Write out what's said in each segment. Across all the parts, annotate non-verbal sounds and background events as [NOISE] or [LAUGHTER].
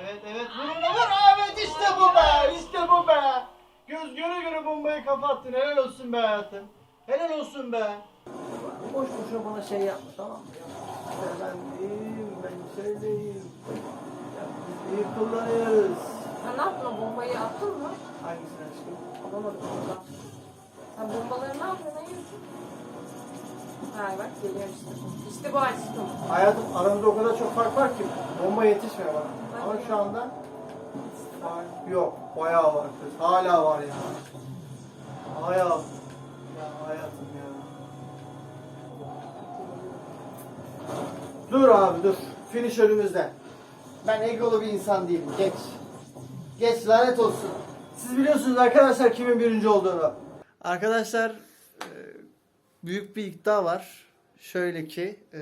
Evet evet vurun vur. Evet işte bu be. İşte bu be. Göz göre göre bombayı kapattın. Helal olsun be hayatım. Helal olsun be. Boş boşuna bana şey yapma tamam mı? İşte ben şöyleyim. Ya, biz iyi kullanıyoruz. Sen ne yaptın bombayı attın mı? Hangisini aşkım? Alamadım. Sen bombaları ne yapıyorsun? Ne yiyorsun? Ha bak geliyor işte. İşte bu aşkım. Hayatım aramızda o kadar çok fark var ki bomba yetişmiyor bana. Ama şu anda var. Yok, bayağı var kız. Hala var ya. Hala. Ya hayatım ya. Dur abi dur. Finish önümüzde. Ben egolu bir insan değilim. Geç. Geç lanet olsun. Siz biliyorsunuz arkadaşlar kimin birinci olduğunu. Arkadaşlar e, büyük bir iddia var. Şöyle ki e,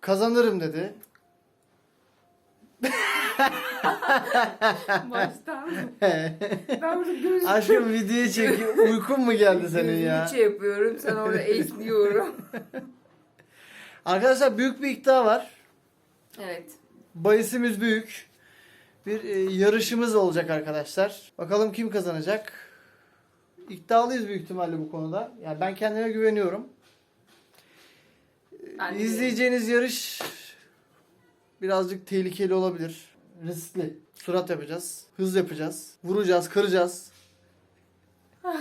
kazanırım dedi. [LAUGHS] Baştan. [LAUGHS] ben burada gözüm Aşkım videoyu çekiyor. Uykun mu geldi senin ya? şey yapıyorum. Sen orada [LAUGHS] esniyorum. Arkadaşlar büyük bir iddia var. evet. Bayisimiz büyük. Bir e, yarışımız olacak arkadaşlar. Bakalım kim kazanacak? İddialıyız büyük ihtimalle bu konuda. Yani ben kendime güveniyorum. Ben de- İzleyeceğiniz yarış birazcık tehlikeli olabilir. Riskli. Surat yapacağız. Hız yapacağız. Vuracağız, kıracağız. [LAUGHS]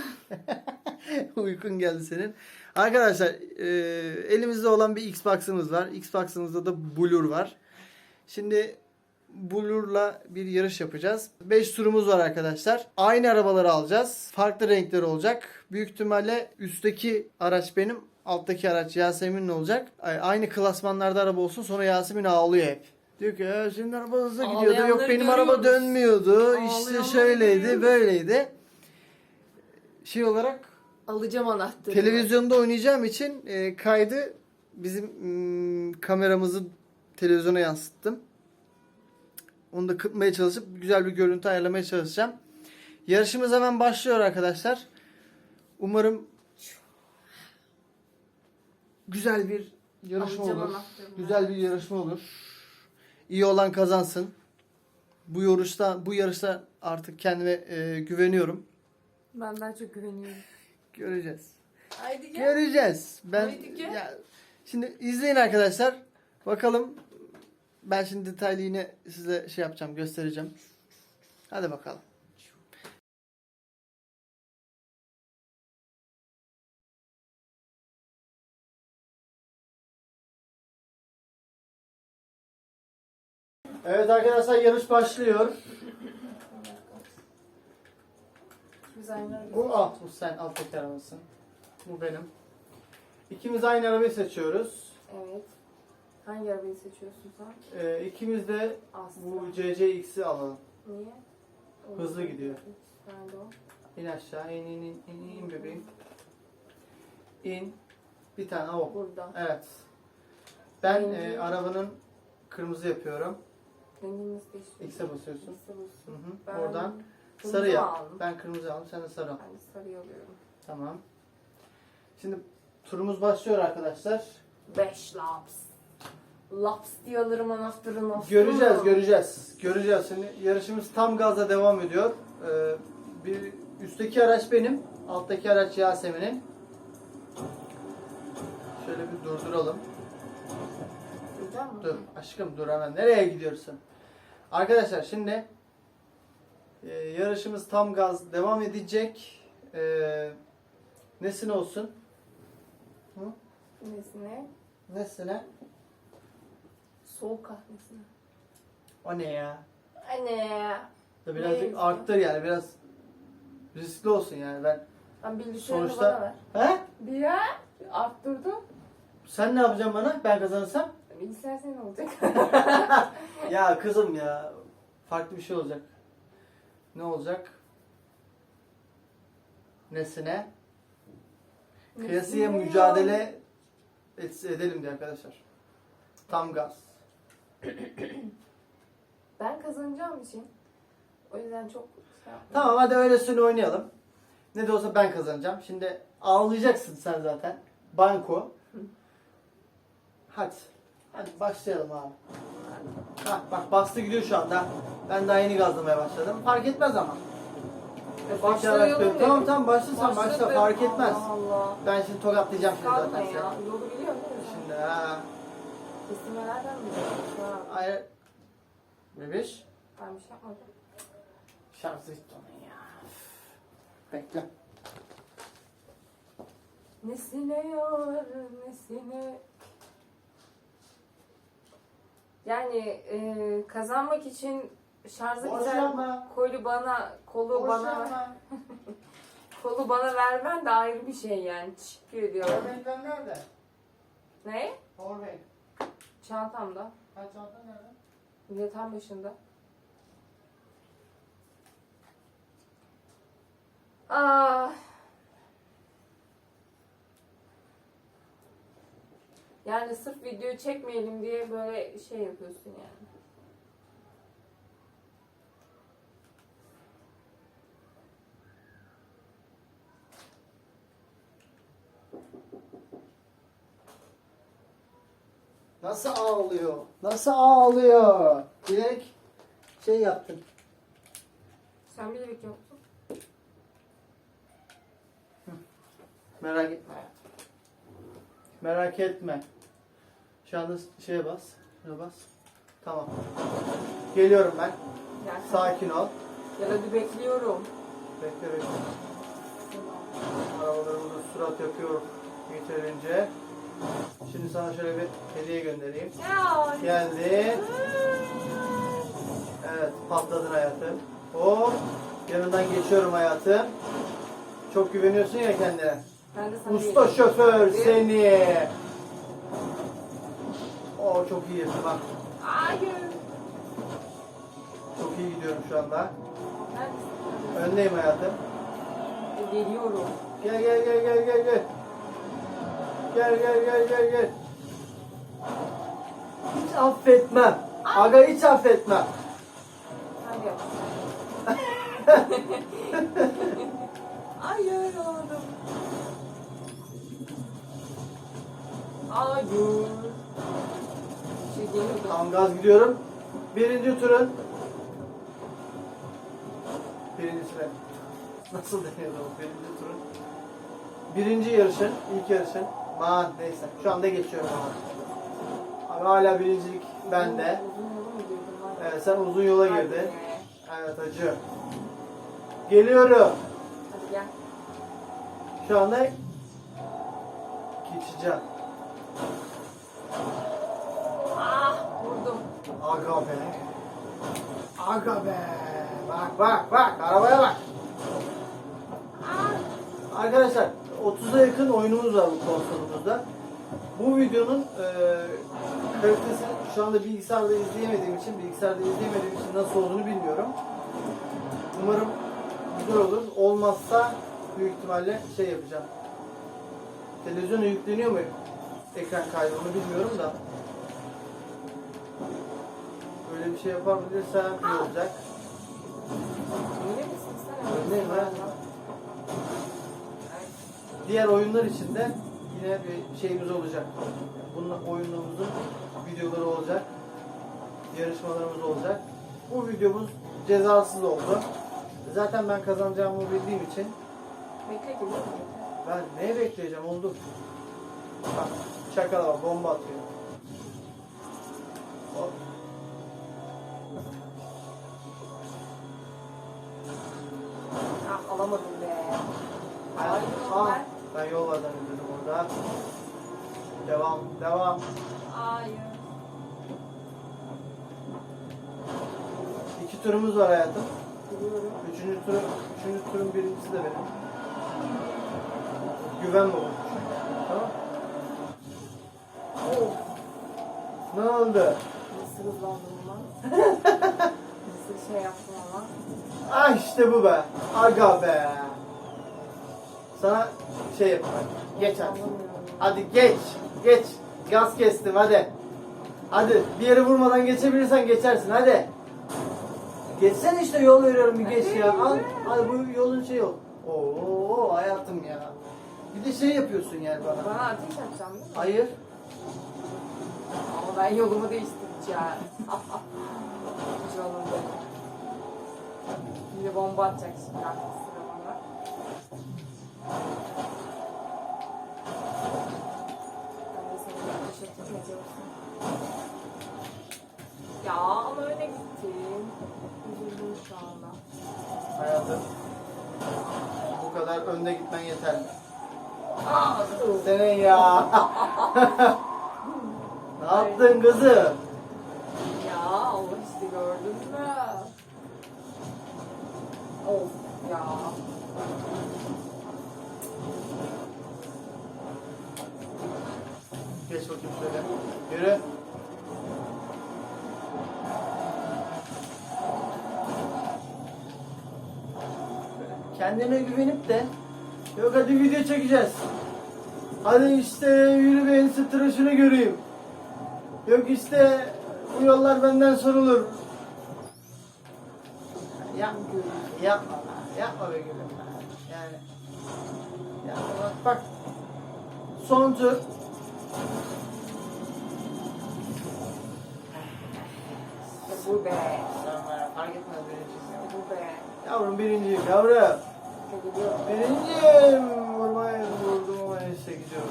Uykun geldi senin. Arkadaşlar e, elimizde olan bir Xbox'ımız var. Xbox'ımızda da Blur var. Şimdi Blur'la bir yarış yapacağız. 5 turumuz var arkadaşlar. Aynı arabaları alacağız. Farklı renkler olacak. Büyük ihtimalle üstteki araç benim, alttaki araç Yasemin'in olacak. Ay- Aynı klasmanlarda araba olsun. Sonra Yasemin ağlıyor hep. Diyor ki "Ya senin araba hızlı gidiyordu. Yok benim araba görüyoruz. dönmüyordu. İşte şöyleydi, görüyoruz. böyleydi. Şey olarak Alacağım anahtarı. televizyonda oynayacağım için e, kaydı bizim mm, kameramızı televizyona yansıttım. Onu da kırpmaya çalışıp güzel bir görüntü ayarlamaya çalışacağım. Yarışımız hemen başlıyor arkadaşlar. Umarım güzel bir yarışma Alacağım olur. anahtarını. Güzel bir yarışma olur. İyi olan kazansın. Bu yarışta bu yarışta artık kendime e, güveniyorum. Ben daha çok güveniyorum. Göreceğiz. Haydi gel. Göreceğiz. Ben Haydi gel. ya, şimdi izleyin arkadaşlar. Bakalım. Ben şimdi detaylı yine size şey yapacağım, göstereceğim. Hadi bakalım. Evet arkadaşlar yarış başlıyor. Bu alt, bu sen alttaki arabasın. Bu benim. İkimiz aynı arabayı seçiyoruz. Evet. Hangi arabayı seçiyorsun sen? Ee, ikimiz de Asla. bu CCX'i alalım. Niye? O- Hızlı gidiyor. Nerede o? İn aşağı, in in in in, in bebeğim. İn. Bir tane o. Burada. Evet. Ben e, arabanın kırmızı yapıyorum. Rengimiz değişiyor. X'e basıyorsun. X'e Hı basıyorsun. hı. Ben Oradan kırmızı sarı yap. aldım. Ben kırmızı aldım, sen de sarı al. Ben de sarıyı alıyorum. Tamam. Şimdi turumuz başlıyor arkadaşlar. 5 laps. Laps diye alırım anahtarını. Göreceğiz, göreceğiz. Göreceğiz. Şimdi yarışımız tam gazla devam ediyor. Ee, bir üstteki araç benim, alttaki araç Yasemin'in. Şöyle bir durduralım. Dur aşkım dur hemen. Nereye gidiyorsun? Arkadaşlar şimdi e, yarışımız tam gaz devam edecek. E, nesine olsun? Hı? Nesine? Nesine? Soğuk kahvesine. O ne ya? Anne. Da birazcık Neyse. arttır yani biraz riskli olsun yani ben. Ben bilgisayarını Sonuçta- bana ver. He? Bir ya. Arttırdım. Sen ne yapacaksın bana ben kazanırsam? Bilgisayar senin olacak. [LAUGHS] Ya kızım ya farklı bir şey olacak. Ne olacak? Nesine? Kıyasıya mücadele et- edelim diye arkadaşlar. Tam gaz. [CLEARS THROAT] Ben kazanacağım için. O yüzden çok şey. Tamam hadi öylesine oynayalım. Ne de olsa ben kazanacağım. Şimdi ağlayacaksın sen zaten. Banko. Hadi. Hadi başlayalım abi. Hah, bak bastı gidiyor şu anda. Ben daha yeni gazlamaya başladım. Fark etmez ama. Başlayarak başlayalım diyorum. dedik. Tamam tamam başlasan başla Başladık. fark etmez. Allah Allah. Ben şimdi tokatlayacağım şimdi zaten ya. seni. Yolu biliyor musun? Şimdi ha. Kesimelerden mi? Ha, Hayır. Bebiş. ben bir şey yapmadım. Şarjı gitti onun ya. Bekle. Nesine yar, nesine... Yani e, kazanmak için şarjı Boş güzel kolu bana kolu bana [LAUGHS] kolu bana vermen de ayrı bir şey yani. Teşekkür ediyorum. Powerbank'ler nerede? Ne? Powerbank. Çantamda. Kaç çanta nerede? Yatağın başında. Aa. Yani sırf video çekmeyelim diye böyle şey yapıyorsun yani. Nasıl ağlıyor? Nasıl ağlıyor? Direkt şey yaptın. Sen bilerek yoksun. Merak etme. Merak etme. Şu anda şeye bas. Şuna bas. Tamam. Geliyorum ben. Yani Sakin ol. Ya da bir bekliyorum. Bekle bekle. Arabalarımızı surat yapıyor yeterince. Şimdi sana şöyle bir hediye göndereyim. Geldi. Evet patladın hayatım. Hop. Yanından geçiyorum hayatım. Çok güveniyorsun ya kendine. Ben de sana Usta geliyorum. şoför seni. Oo çok iyi bak. Hayır. Çok iyi gidiyorum şu anda. Neredesin? Öndeyim hayatım. Geliyorum. Gel gel gel gel gel gel. Gel gel gel gel gel. Hiç affetmem. Aga hiç affetmem. Hadi yap. Hayır oğlum. Hayır. Şey geliyordu. Tam gaz gidiyorum. Birinci turun. Birincisine. [LAUGHS] Nasıl deniyordu o birinci turun? Birinci yarışın, ilk yarışın. Aman neyse. Şu anda geçiyorum ama. Ama hala birincilik bende. Evet, sen uzun yola girdin. Evet acı. Geliyorum. Hadi gel. Şu anda geçeceğim. Ah vurdum. Aga be. Aga be. Bak bak bak. Arabaya bak. Ah. Arkadaşlar 30'a yakın oyunumuz var bu konsolumuzda. Bu videonun e, kalitesini şu anda bilgisayarda izleyemediğim için, bilgisayarda izleyemediğim için nasıl olduğunu bilmiyorum. Umarım güzel olur. Olmazsa büyük ihtimalle şey yapacağım. Televizyona yükleniyor mu ekran kaydı onu bilmiyorum da. Böyle bir şey yapabilirsem iyi olacak. Diğer oyunlar için de yine bir şeyimiz olacak. Bunun oyunumuzun videoları olacak. Yarışmalarımız olacak. Bu videomuz cezasız oldu. Zaten ben kazanacağımı bildiğim için Bekle geliyorum. ben neye bekleyeceğim oldu. Bak çakala bak bomba atıyor. Hop. Ah alamadım be. Ben, Hayır ah, ben. Ben yol var zannediyordum orada. Devam, devam. Hayır. İki turumuz var hayatım. Geliyorum. Üçüncü turun, üçüncü turun birincisi de benim. Güven baba. Tamam. Oh. Ne oldu? Nasıl hızlandım lan? [LAUGHS] Nasıl şey yaptım ama? Ah işte bu be. Aga be. Sana şey yap. Geç hadi. Hadi geç. Geç. Gaz kestim hadi. Hadi bir yere vurmadan geçebilirsen geçersin hadi. Geçsene işte yol veriyorum bir geç ya. Al, al bu yolun şey yol. Oo hayatım ya. Bir de şey yapıyorsun yani bana. Bana ateş atacağım değil mi? Hayır. Ama ben yolumu değiştireceğim. [LAUGHS] Canım benim. Böyle bomba atacak şimdi Ya ama öne gittim. Üzüldüm şu anda. Hayatım. Bu kadar önde gitmen yeterli. Aa. Senin ya. [LAUGHS] ne yaptın kızım? Ya Allah işte gördün mü? Of ya. Şöyle. Yürü. Kendine güvenip de yok hadi video çekeceğiz. Hadi işte yürü benim tıraşını göreyim. Yok işte bu yollar benden sorulur. Yapma, yapma, yapma be gülüm. Yani, yapma bak, bak. Son tur. Bu be. Sen bana fark etmez birincisin. İşte bu be. Yavrum birinciyim yavrum. Birinciyim. Vurmaya vurdum ama neyse gidiyorum.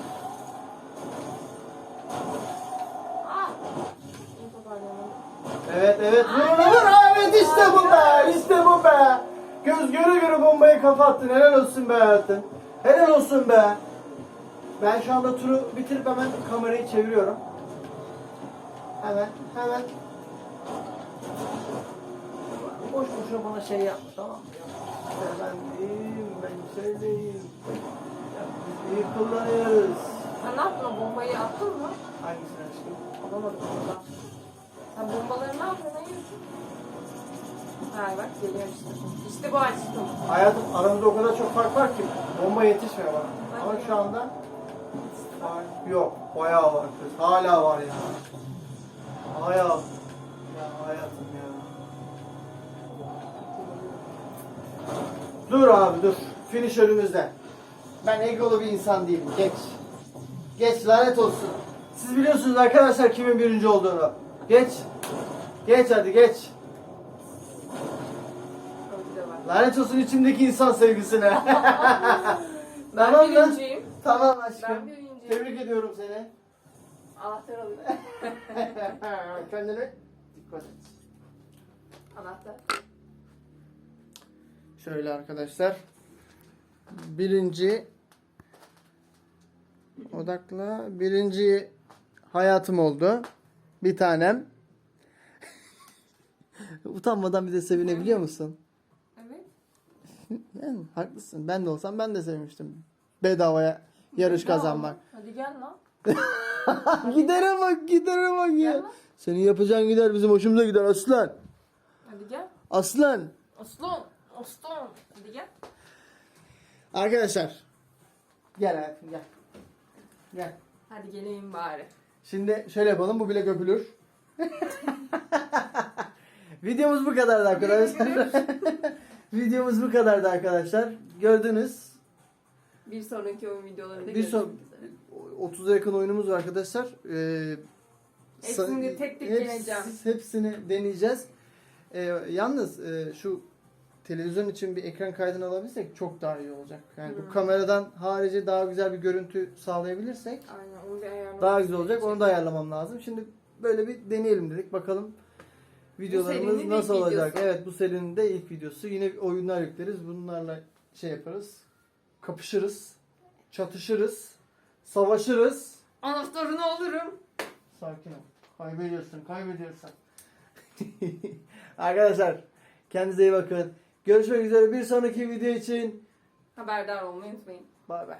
Evet evet vur onu vur. Aa, Evet işte bu be. İşte bu be. Göz göre göre bombayı kafa attın. Helal olsun be hayatım. Helal olsun be. Ben şu anda turu bitirip hemen kamerayı çeviriyorum. Hemen hemen. Boş boşuna bana şey yapma tamam mı? İşte ben şöyleyim. Ya biz kullanıyoruz. Sen ne yaptın o bombayı attın mı? Hangisini aşkım? Alamadım burada. Sen bombaları ne yapıyorsun? Ne yiyorsun? Ha bak geliyor işte. İşte bu aşkım. Hayatım aramızda o kadar çok fark var ki bomba yetişmiyor bana. Ama şu anda var. Yok, bayağı var kız. Hala var ya. Bayağı. Ya hayatım ya. Dur abi dur. Finish önümüzde. Ben egolu bir insan değilim. Geç. Geç lanet olsun. Siz biliyorsunuz arkadaşlar kimin birinci olduğunu. Geç. Geç hadi geç. Lanet olsun içimdeki insan sevgisine. [LAUGHS] Ben Tamam lan. birinciyim. tamam Ben aşkım. birinciyim. Tebrik ediyorum seni. Anahtar alayım. [LAUGHS] Kendine Anahtar. Şöyle arkadaşlar. Birinci odakla. Birinci hayatım oldu. Bir tanem. [LAUGHS] Utanmadan bir de sevinebiliyor musun? Evet. Yani haklısın. Ben de olsam ben de sevmiştim. Bedavaya yarış kazanmak. Hadi gel lan. [LAUGHS] gidere bak, gidere bak Gel lan. Senin yapacağın gider bizim hoşumuza gider aslan. Hadi gel. Aslan. Aslan. Aslan. Hadi gel. Arkadaşlar. Gel hayatım gel. Gel. Hadi geleyim bari. Şimdi şöyle yapalım bu bile öpülür. [LAUGHS] Videomuz bu kadardı arkadaşlar. [LAUGHS] Videomuz bu kadardı arkadaşlar. Gördünüz. Bir sonraki oyun videolarında Bir görüşmek son üzere. 30'a yakın oyunumuz var arkadaşlar. Ee, Hepsini tek tek heps- deneyeceğim. Hepsini deneyeceğiz. Ee, yalnız e, şu televizyon için bir ekran kaydını alabilirsek çok daha iyi olacak. Yani Hmm. bu kameradan harici daha güzel bir görüntü sağlayabilirsek Aynen onu bir daha güzel olacak. Onu da ayarlamam lazım. Şimdi böyle bir deneyelim dedik. Bakalım videolarımız nasıl olacak. videosu. Evet bu serinin de ilk videosu. Yine oyunlar yükleriz. Bunlarla şey yaparız. Kapışırız. Çatışırız. Savaşırız. Anahtarını alırım. Sakin ol. Kaybediyorsun, kaybediyorsun. [LAUGHS] Arkadaşlar kendinize iyi bakın. Görüşmek üzere bir sonraki video için. Haberdar olmayı unutmayın. Bay bay.